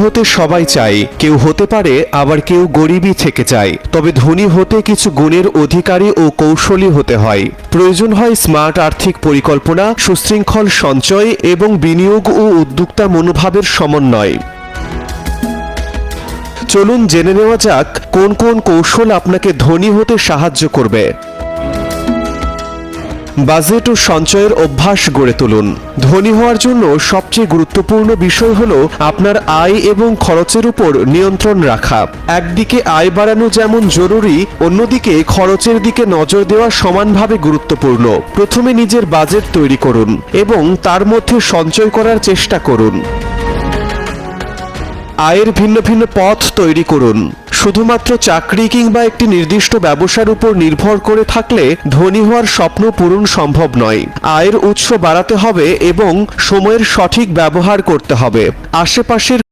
হতে সবাই চায়, কেউ হতে পারে, আবার কেউ গরিবই থেকে যায়। তবে ধনী হতে কিছু গুণের অধিকারী ও কৌশলী হতে হয়। প্রয়োজন হয় স্মার্ট আর্থিক পরিকল্পনা, সুশৃঙ্খল সঞ্চয় এবং বিনিয়োগ ও উদ্যোক্তা মনোভাবের সমন্বয়। চলুন জেনে নেওয়া যাক, কোন কোন কৌশল আপনাকে ধনী হতে সাহায্য করবে। বাজেট ও সঞ্চয়ের অভ্যাস গড়ে তুলুন। ধনী হওয়ার জন্য সবচেয়ে গুরুত্বপূর্ণ বিষয় হল আপনার আয় এবং খরচের উপর নিয়ন্ত্রণ রাখা। একদিকে আয় বাড়ানো যেমন জরুরি, অন্যদিকে খরচের দিকে নজর দেওয়া সমানভাবে গুরুত্বপূর্ণ। প্রথমে নিজের বাজেট তৈরি করুন এবং তার মধ্যে সঞ্চয় করার চেষ্টা করুন। আয়ের ভিন্ন ভিন্ন পথ তৈরি করুন। শুধুমাত্র চাকরি কিংবা একটি নির্দিষ্ট ব্যবসার উপর নির্ভর করে থাকলে ধনী হওয়ার স্বপ্ন পূরণ সম্ভব নয়। আয়ের উৎস বাড়াতে হবে এবং সময়ের সঠিক ব্যবহার করতে হবে। আশেপাশের